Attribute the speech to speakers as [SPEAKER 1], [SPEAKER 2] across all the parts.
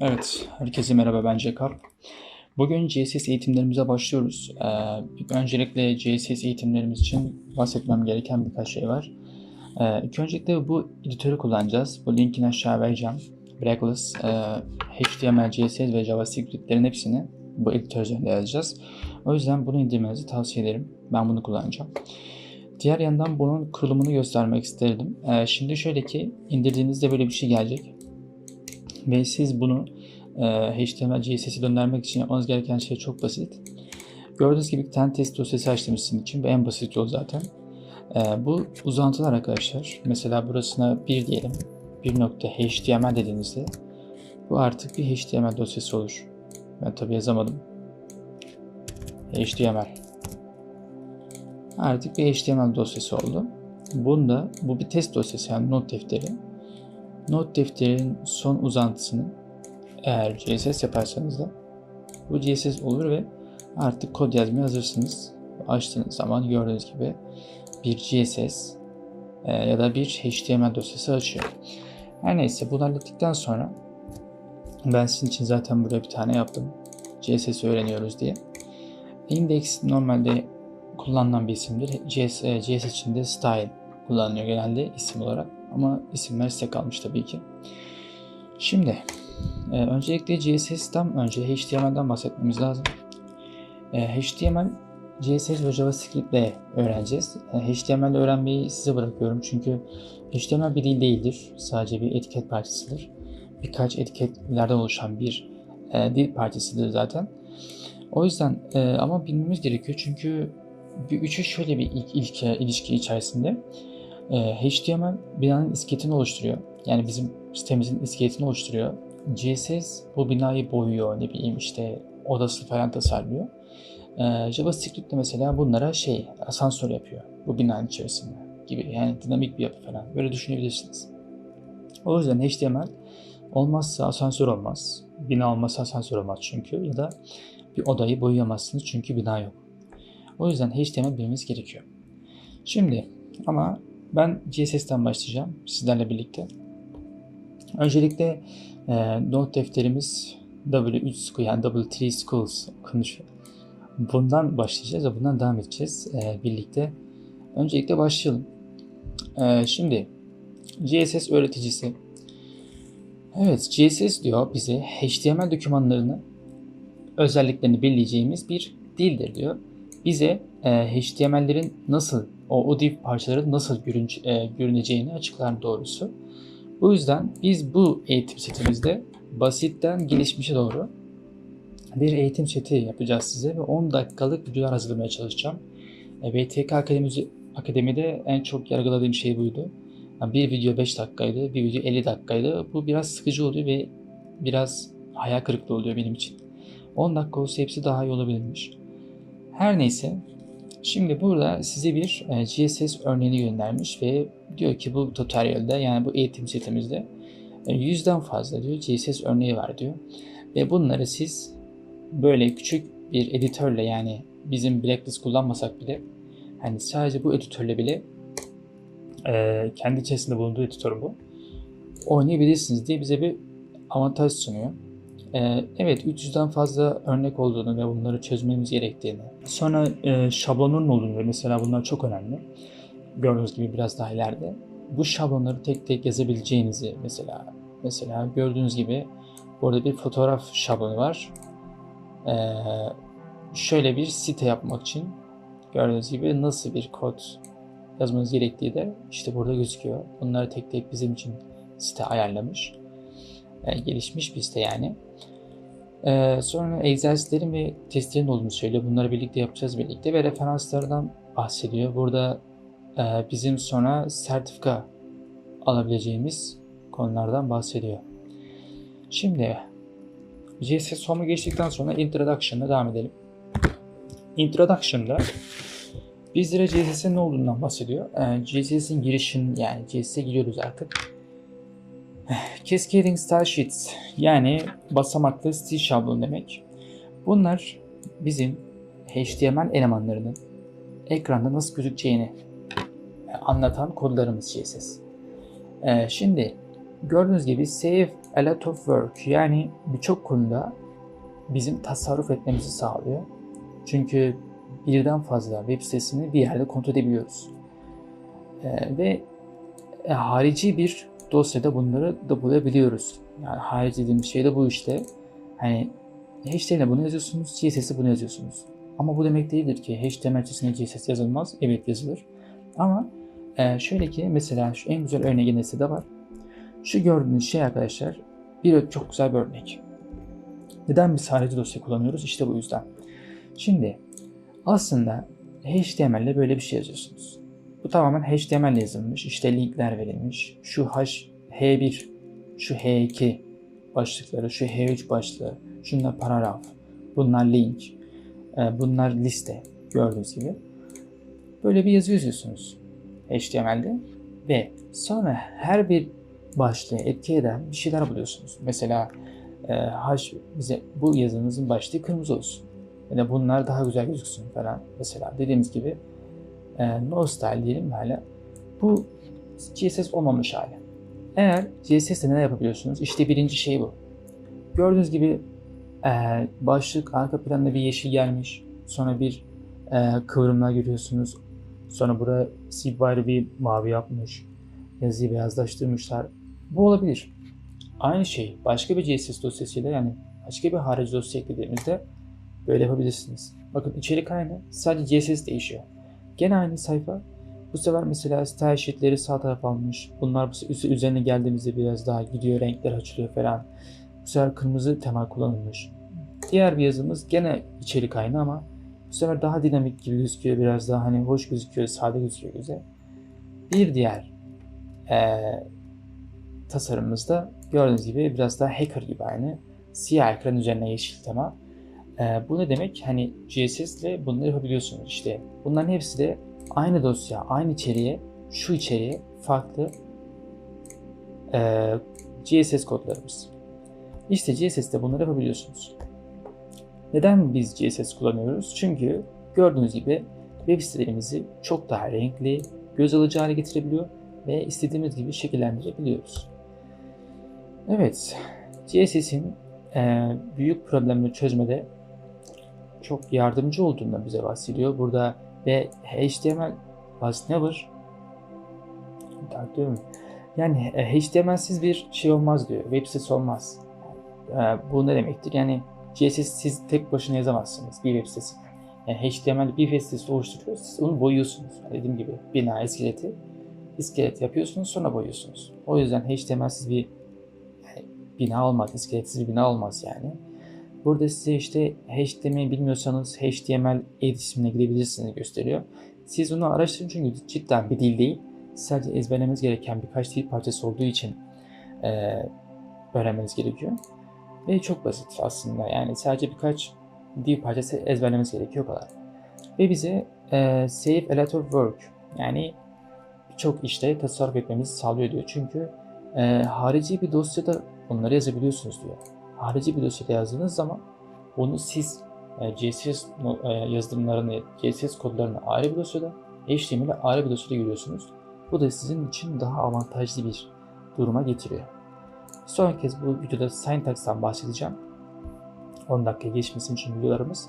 [SPEAKER 1] Evet, herkese merhaba ben Jacob. Bugün CSS eğitimlerimize başlıyoruz. Ee, öncelikle CSS eğitimlerimiz için bahsetmem gereken birkaç şey var. Ee, ilk öncelikle bu editörü kullanacağız. Bu linkini aşağı vereceğim. Brackless, e, HTML, CSS ve JavaScript'lerin hepsini bu editör üzerinde yazacağız. O yüzden bunu indirmenizi tavsiye ederim. Ben bunu kullanacağım. Diğer yandan bunun kurulumunu göstermek isterdim. Ee, şimdi şöyle ki indirdiğinizde böyle bir şey gelecek. Ve siz bunu e, HTML, CSS'e döndürmek için yapmanız gereken şey çok basit. Gördüğünüz gibi tane test dosyası açtım sizin için. Bu en basit yol zaten. E, bu uzantılar arkadaşlar. Mesela burasına 1 diyelim. 1.html dediğinizde bu artık bir HTML dosyası olur. Ben tabi yazamadım. HTML. Artık bir HTML dosyası oldu. Bunda bu bir test dosyası yani not defteri. Not defterinin son uzantısını eğer CSS yaparsanız da bu CSS olur ve artık kod yazmaya hazırsınız. Açtığınız zaman gördüğünüz gibi bir CSS e, ya da bir HTML dosyası açıyor. Her neyse bunu hallettikten sonra ben sizin için zaten buraya bir tane yaptım. CSS öğreniyoruz diye. Index normalde kullanılan bir isimdir. CSS, CSS için de style kullanılıyor genelde isim olarak. Ama isimler size kalmış tabii ki. Şimdi e, öncelikle CSS'den önce HTML'den bahsetmemiz lazım. E, HTML, CSS ve JavaScript ile öğreneceğiz. E, HTML öğrenmeyi size bırakıyorum çünkü HTML bir dil değildir. Sadece bir etiket parçasıdır. Birkaç etiketlerden oluşan bir e, dil parçasıdır zaten. O yüzden e, ama bilmemiz gerekiyor çünkü bir üçü şöyle bir ilk, ilk ilişki içerisinde. E, HTML binanın iskeletini oluşturuyor. Yani bizim sitemizin iskeletini oluşturuyor. CSS bu binayı boyuyor, ne bileyim işte odası falan tasarlıyor. E, JavaScript de mesela bunlara şey asansör yapıyor bu binanın içerisinde gibi. Yani dinamik bir yapı falan. Böyle düşünebilirsiniz. O yüzden HTML olmazsa asansör olmaz. Bina olmazsa asansör olmaz çünkü. Ya da bir odayı boyayamazsınız çünkü bina yok. O yüzden HTML bilmemiz gerekiyor. Şimdi ama ben CSS'ten başlayacağım sizlerle birlikte. Öncelikle e, not defterimiz W3 School yani W3 Schools konuşuyor. Bundan başlayacağız ve bundan devam edeceğiz e, birlikte. Öncelikle başlayalım. E, şimdi CSS öğreticisi. Evet CSS diyor bize HTML dokümanlarını özelliklerini belirleyeceğimiz bir dildir diyor. Bize e, HTML'lerin nasıl o, o div parçaların nasıl görün, e, görüneceğini açıklar doğrusu. Bu yüzden biz bu eğitim setimizde basitten gelişmişe doğru bir eğitim seti yapacağız size ve 10 dakikalık videolar hazırlamaya çalışacağım. E, BTK Akademisi, Akademi'de en çok yargıladığım şey buydu. Yani bir video 5 dakikaydı, bir video 50 dakikaydı. Bu biraz sıkıcı oluyor ve biraz hayal kırıklığı oluyor benim için. 10 dakika olsa hepsi daha iyi olabilirmiş. Her neyse Şimdi burada size bir e, GSS örneğini göndermiş ve diyor ki bu tutorial'de yani bu eğitim setimizde e, yüzden fazla diyor GSS örneği var diyor. Ve bunları siz böyle küçük bir editörle yani bizim Blacklist kullanmasak bile hani sadece bu editörle bile e, kendi içerisinde bulunduğu editör bu. Oynayabilirsiniz diye bize bir avantaj sunuyor. Ee, evet 300'den fazla örnek olduğunu ve bunları çözmemiz gerektiğini. Sonra e, şablonun olduğunu mesela bunlar çok önemli. Gördüğünüz gibi biraz daha ileride. Bu şablonları tek tek yazabileceğinizi mesela mesela gördüğünüz gibi burada bir fotoğraf şablonu var. Ee, şöyle bir site yapmak için gördüğünüz gibi nasıl bir kod yazmanız gerektiği de işte burada gözüküyor. Bunları tek tek bizim için site ayarlamış. E, gelişmiş bir site yani. E, sonra egzersizlerin ve testlerin olduğunu söylüyor. Bunları birlikte yapacağız birlikte ve referanslardan bahsediyor. Burada e, bizim sonra sertifika alabileceğimiz konulardan bahsediyor. Şimdi CSS sonu geçtikten sonra Introduction'da devam edelim. Introduction'da bizlere CSS'in ne olduğundan bahsediyor. E, CSS'in girişin yani CSS'e giriyoruz artık. Cascading Style Sheets yani basamaklı stil şablonu demek. Bunlar bizim HTML elemanlarının ekranda nasıl gözükeceğini anlatan kodlarımız CSS. Ee, şimdi gördüğünüz gibi save a lot of work yani birçok konuda bizim tasarruf etmemizi sağlıyor. Çünkü birden fazla web sitesini bir yerde kontrol edebiliyoruz. Ee, ve e, harici bir dosyada bunları da bulabiliyoruz. Yani harici dediğim şey de bu işte. Hani HTML'e bunu yazıyorsunuz, CSS'e bunu yazıyorsunuz. Ama bu demek değildir ki HTML çizgisine CSS yazılmaz. Evet yazılır. Ama e, şöyle ki mesela şu en güzel örneği de var. Şu gördüğünüz şey arkadaşlar bir çok güzel bir örnek. Neden biz harici dosya kullanıyoruz? İşte bu yüzden. Şimdi aslında HTML ile böyle bir şey yazıyorsunuz. Bu tamamen HTML yazılmış. İşte linkler verilmiş. Şu H, H1, şu H2 başlıkları, şu H3 başlığı, şunlar paragraf, bunlar link, e, bunlar liste gördüğünüz gibi. Böyle bir yazı yazıyorsunuz HTML'de ve sonra her bir başlığı etki eden bir şeyler buluyorsunuz. Mesela e, H bize bu yazınızın başlığı kırmızı olsun. Yani bunlar daha güzel gözüksün falan. Mesela dediğimiz gibi e, no style diyelim hala. Bu CSS olmamış hali. Eğer CSS'de ne yapabiliyorsunuz? İşte birinci şey bu. Gördüğünüz gibi e, başlık arka planda bir yeşil gelmiş. Sonra bir e, kıvrımlar görüyorsunuz. Sonra buraya silbari bir mavi yapmış. Yazıyı beyazlaştırmışlar. Bu olabilir. Aynı şey başka bir CSS dosyasıyla yani başka bir harici dosya eklediğimizde böyle yapabilirsiniz. Bakın içerik aynı. Sadece CSS değişiyor. Gene aynı sayfa. Bu sefer mesela style sheetleri sağ taraf almış. Bunlar bu üzerine geldiğimizde biraz daha gidiyor. Renkler açılıyor falan. Bu sefer kırmızı tema kullanılmış. Diğer bir yazımız gene içerik aynı ama bu sefer daha dinamik gibi gözüküyor. Biraz daha hani hoş gözüküyor, sade gözüküyor güzel. Bir diğer e, tasarımımızda gördüğünüz gibi biraz daha hacker gibi aynı. Siyah ekran üzerine yeşil tema. E, bu ne demek? Hani CSS ile bunları yapabiliyorsunuz işte. Bunların hepsi de aynı dosya, aynı içeriğe, şu içeriğe farklı e, CSS kodlarımız. İşte CSS'te bunları yapabiliyorsunuz. Neden biz CSS kullanıyoruz? Çünkü gördüğünüz gibi web sitelerimizi çok daha renkli, göz alıcı hale getirebiliyor ve istediğimiz gibi şekillendirebiliyoruz. Evet, CSS'in e, büyük problemleri çözmede çok yardımcı olduğundan bize bahsediyor. Burada ve HTML was never diyorum. Yani HTML'siz bir şey olmaz diyor. Web sitesi olmaz. E, bu ne demektir? Yani CSS siz tek başına yazamazsınız bir web sitesi. Yani HTML bir web sitesi oluşturuyor. Siz onu boyuyorsunuz. Dediğim gibi bina iskeleti iskelet yapıyorsunuz sonra boyuyorsunuz. O yüzden HTML'siz bir yani bina olmaz. iskeletsiz bir bina olmaz yani. Burada size işte HTML bilmiyorsanız HTML iletişimine gidebilirsiniz gösteriyor. Siz onu araştırın çünkü cidden bir dil değil. Sadece ezberlemeniz gereken birkaç dil parçası olduğu için e, öğrenmeniz gerekiyor. Ve çok basit aslında. Yani sadece birkaç dil parçası ezberlemeniz gerekiyor kadar. Ve bize e, save a lot of work yani birçok işte tasarruf etmemizi sağlıyor diyor. Çünkü e, harici bir dosyada bunları yazabiliyorsunuz diyor. Harici bir dosyada yazdığınız zaman onu siz e, CSS e, yazılımlarını, CSS kodlarını ayrı bir dosyada, HTML'i ayrı bir dosyada görüyorsunuz. Bu da sizin için daha avantajlı bir duruma getiriyor. Son kez bu videoda syntax'tan bahsedeceğim. 10 dakika geçmesin için videolarımız.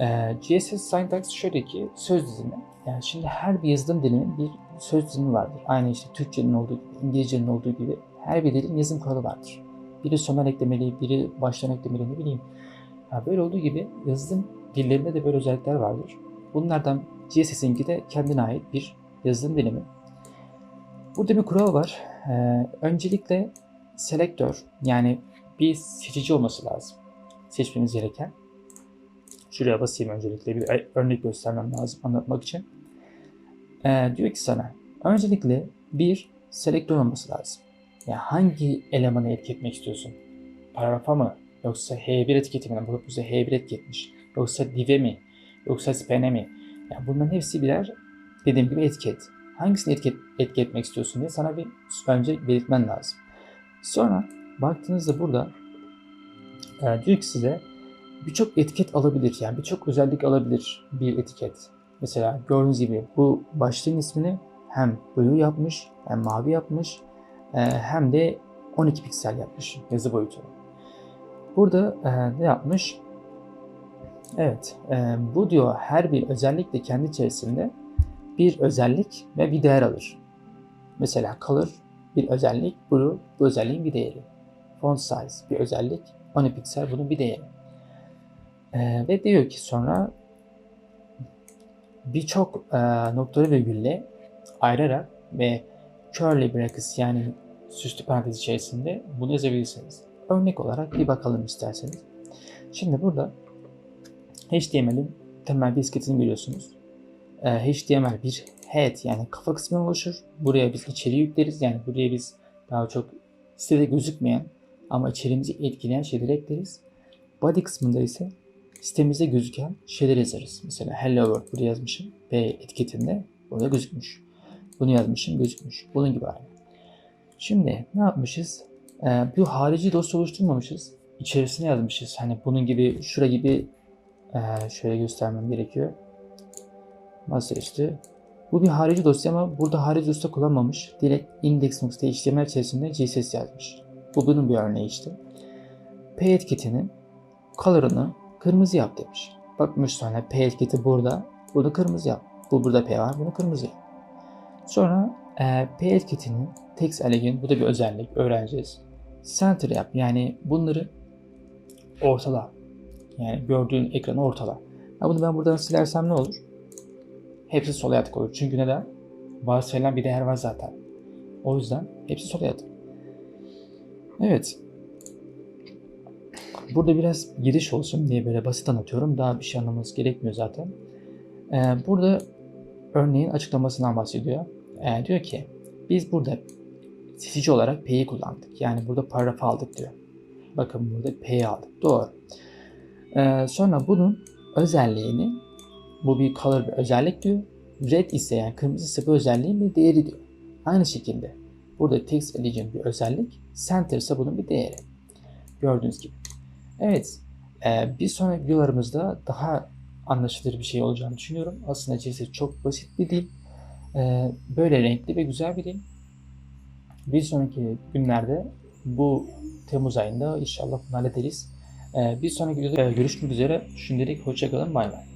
[SPEAKER 1] Ee, GSS syntax şöyle ki söz dizimi. Yani şimdi her bir yazılım dilinin bir söz dizimi vardır. Aynı işte Türkçenin olduğu gibi, İngilizcenin olduğu gibi her bir dilin yazım kuralı vardır. Biri sondan eklemeli, biri baştan eklemeli ne bileyim. Yani böyle olduğu gibi yazılım dillerinde de böyle özellikler vardır. Bunlardan GSS'inki de kendine ait bir yazılım dilimi. Burada bir kural var. Ee, öncelikle selektör yani bir seçici olması lazım. Seçmemiz gereken. Şuraya basayım öncelikle bir örnek göstermem lazım anlatmak için. Ee, diyor ki sana öncelikle bir selektör olması lazım. Yani hangi elemanı etki etmek istiyorsun? Paragrafa mı? Yoksa H1 etiketi mi? Bu bize H1 etki Yoksa div'e mi? Yoksa span'e mi? Yani bunların hepsi birer dediğim gibi etiket. Hangisini etki, etki etmek istiyorsun diye sana bir önce belirtmen lazım. Sonra baktığınızda burada e, diyor ki size birçok etiket alabilir. Yani birçok özellik alabilir bir etiket. Mesela gördüğünüz gibi bu başlığın ismini hem blue yapmış hem mavi yapmış hem de 12 piksel yapmış yazı boyutu. Burada e, ne yapmış? Evet, e, bu diyor her bir özellik de kendi içerisinde bir özellik ve bir değer alır. Mesela color bir özellik, blue bu özelliğin bir değeri. Font size bir özellik, 12 piksel bunun bir değeri. E, ve diyor ki sonra birçok e, virgülle ayırarak ve curly brackets yani süslü parantez içerisinde bunu yazabilirsiniz. Örnek olarak bir bakalım isterseniz. Şimdi burada HTML'in temel disketini biliyorsunuz. Ee, HTML bir head yani kafa kısmı oluşur. Buraya biz içeriği yükleriz. Yani buraya biz daha çok sitede gözükmeyen ama içeriğimizi etkileyen şeyleri ekleriz. Body kısmında ise sitemizde gözüken şeyler yazarız. Mesela Hello World buraya yazmışım. B etiketinde orada gözükmüş. Bunu yazmışım gözükmüş. Bunun gibi aynı. Şimdi ne yapmışız? Ee, bir harici dosya oluşturmamışız. İçerisine yazmışız. Hani bunun gibi şura gibi e, şöyle göstermem gerekiyor. Masaüstü. Bu bir harici dosya ama burada harici dosya kullanmamış. Direkt index.html içerisinde CSS yazmış. Bu bunun bir örneği işte. P etiketini color'ını kırmızı yap demiş. Bakmış sonra P etiketi burada. Bunu kırmızı yap. Bu burada P var. Bunu kırmızı yap. Sonra e, P etiketini text elegant bu da bir özellik öğreneceğiz. Center yap yani bunları ortala. Yani gördüğün ekranı ortala. Ya bunu ben buradan silersem ne olur? Hepsi sol yatık olur. Çünkü neden? Varsayılan bir değer var zaten. O yüzden hepsi sol yatık. Evet. Burada biraz giriş olsun diye böyle basit anlatıyorum. Daha bir şey anlamanız gerekmiyor zaten. Ee, burada örneğin açıklamasından bahsediyor. Ee, diyor ki biz burada seçici olarak P'yi kullandık. Yani burada paragrafı aldık diyor. Bakın burada P'yi aldık. Doğru. Ee, sonra bunun özelliğini bu bir color bir özellik diyor. Red ise yani kırmızı bu özelliğin bir değeri diyor. Aynı şekilde burada text elegant bir özellik. Center ise bunun bir değeri. Gördüğünüz gibi. Evet. E, bir sonraki videolarımızda daha anlaşılır bir şey olacağını düşünüyorum. Aslında CSS çok basit bir dil. E, böyle renkli ve güzel bir dil. Bir sonraki günlerde bu Temmuz ayında inşallah bunu hallederiz. Ee, bir sonraki videoda görüşmek üzere. Şimdilik hoşçakalın. Bay bay.